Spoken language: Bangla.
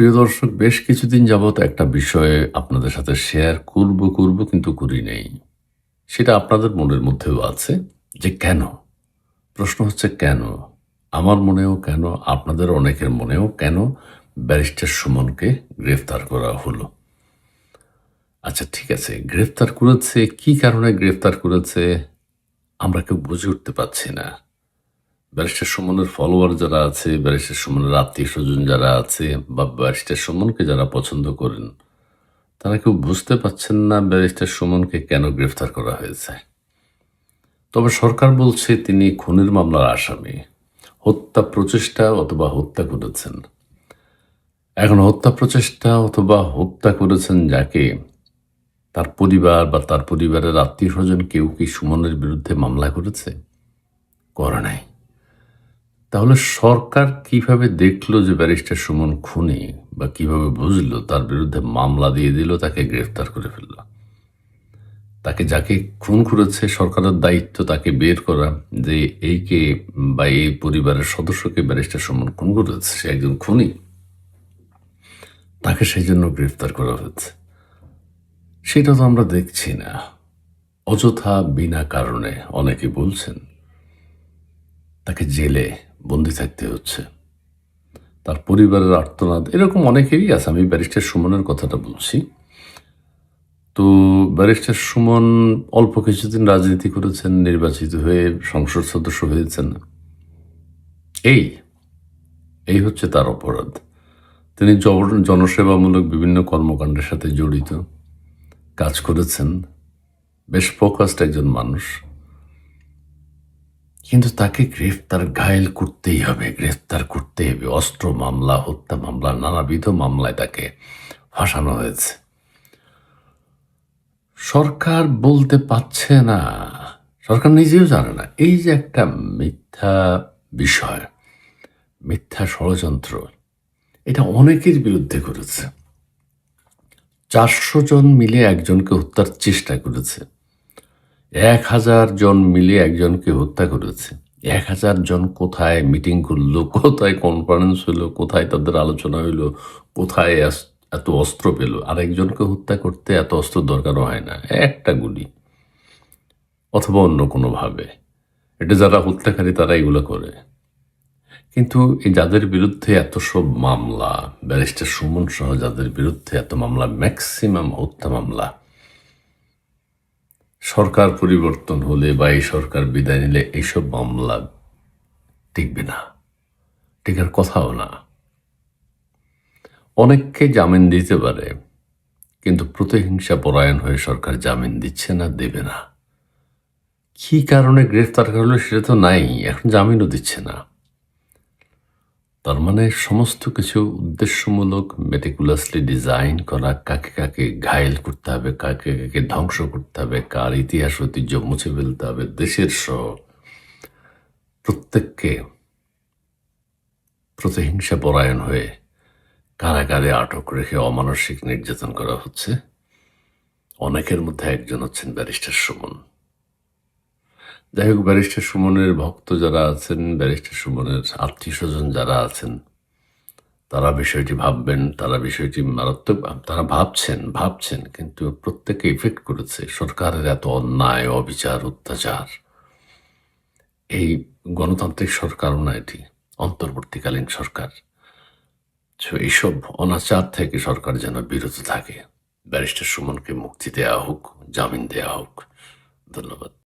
প্রিয় দর্শক, বেশ কিছুদিন যাবত একটা বিষয়ে আপনাদের সাথে শেয়ার করব করব কিন্তু করি নেই। সেটা আপনাদের মনের মধ্যেও আছে যে কেন? প্রশ্ন হচ্ছে কেন? আমার মনেও কেন? আপনাদের অনেকের মনেও কেন ব্যারিস্টার সুমনকে গ্রেফতার করা হলো? আচ্ছা ঠিক আছে, গ্রেফতার করেছে, কি কারণে গ্রেফতার করেছে আমরা কেউ বুঝে উঠতে পারছি না। ব্যারিস্টার সুমনের ফলোয়ার যারা আছে, ব্যারিস্টার সুমনের আত্মীয় স্বজন যারা আছে, বা ব্যারিস্টার সুমনকে যারা পছন্দ করেন, তারা কেউ বুঝতে পারছেন না ব্যারিস্টার সুমনকে কেন গ্রেফতার করা হয়েছে। তবে সরকার বলছে তিনি খুনের মামলার আসামি, হত্যা প্রচেষ্টা অথবা হত্যা করেছেন। এখন হত্যা প্রচেষ্টা অথবা হত্যা করেছেন যাকে, তার পরিবার বা তার পরিবারের আত্মীয় স্বজন কেউ কি সুমনের বিরুদ্ধে মামলা করেছে? করে নাই। তাহলে সরকার কীভাবে দেখল যে ব্যারিস্টার সুমন খুনি বা কীভাবে বুঝলো তার বিরুদ্ধে মামলা দিয়ে দিল, তাকে গ্রেফতার করে ফেলল? তাকে যাকে খুন করেছে সরকারের দায়িত্ব তাকে বের করা, যে এইকে বা এই পরিবারের সদস্যকে ব্যারিস্টার সুমন খুন করেছে, সে একজন খুনি, তাকে সেই জন্য গ্রেফতার করা হয়েছে। সেটা তো আমরা দেখছি না। অযথা বিনা কারণে অনেকে বলছেন, তাকে জেলে বন্দি থাকতে হচ্ছে। তার পরিবারের আর্তনাদ, এরকম অনেকেরই আছে, আমি ব্যারিস্টার সুমনের কথাটা বলছি। তো ব্যারিস্টার সুমন অল্প কিছুদিন রাজনীতি করেছেন, নির্বাচিত হয়ে সংসদ সদস্য হয়েছেন। এই এই হচ্ছে তার অপরাধ। তিনি জন- জনসেবামূলক বিভিন্ন কর্মকাণ্ডের সাথে জড়িত, কাজ করেছেন। বেশ ফোকাসড একজন মানুষ। কিন্তু তাকে গ্রেফতার ঘায়েল করতেই হবে, গ্রেফতার করতেই হবে। অস্ত্র মামলা, হত্যা মামলা, নানাবিধ মামলায় তাকে ফাঁসানো হয়েছে। সরকার বলতে পারছে না, সরকার নিজেও জানে না। এই যে একটা মিথ্যা বিষয়, মিথ্যা ষড়যন্ত্র, এটা অনেকের বিরুদ্ধে করেছে চারশো জন মিলে একজনকে হত্যার চেষ্টা করেছে। এক হাজার জন মিলে একজনকে হত্যা করেছে। এক হাজার জন কোথায় মিটিং করল, কোথায় কনফারেন্স হলো, কোথায় তাদের আলোচনা হইল, কোথায় এত অস্ত্র পেল। আর একজনকে হত্যা করতে এত অস্ত্র দরকারও হয় না, একটা গুলি। অথবা অন্য কোনোভাবে। এটা যারা হত্যাকারী তারা এগুলো করে। কিন্তু এই যাদের বিরুদ্ধে এত সব মামলা, ব্যারিস্টার সুমন সহ যাদের বিরুদ্ধে এত মামলা, ম্যাক্সিমাম হত্যা মামলা সরকার পরিবর্তন হলে বা এই সরকার বিদায় নিলে এইসব মামলা টিকবে না, টিকার কথাও না। অনেককে জামিন দিতে পারে, কিন্তু প্রতিহিংসা পরায়ণ হয়ে সরকার জামিন দিচ্ছে না, দেবে না। কি কারণে গ্রেফতার করল সেটা তো নাই, এখন জামিনও দিচ্ছে না। তার মানে সমস্ত কিছু উদ্দেশ্যমূলক মেটিকুলাসলি ডিজাইন করা, কাকে কাকে ঘায়েল করতে হবে, কাকে কাকে ধ্বংস করতে হবে, কার ইতিহাস, ঐতিহ্য মুছে ফেলতে হবে, দেশের সহ প্রত্যেককে প্রতিহিংসা পরায়ণ হয়ে কারাগারে আটক রেখে অমানসিক নির্যাতন করা হচ্ছে। অনেকের মধ্যে একজন হচ্ছেন ব্যারিস্টার সুমন। যাই হোক, ব্যারিস্টার সুমনের ভক্ত যারা আছেন, ব্যারিস্টার সুমনের আত্মীয় স্বজন যারা আছেন, তারা বিষয়টি ভাববেন, তারা বিষয়টি মারাত্মক তারা ভাবছেন ভাবছেন, কিন্তু প্রত্যেকে ইফেক্ট করেছে সরকারের এত অন্যায়, অবিচার, অত্যাচার। এই গণতান্ত্রিক সরকারও না এটি, অন্তর্বর্তীকালীন সরকার। এইসব অনাচার থেকে সরকার যেন বিরত থাকে। ব্যারিস্টার সুমনকে মুক্তি দেওয়া হোক, জামিন দেওয়া হোক। ধন্যবাদ।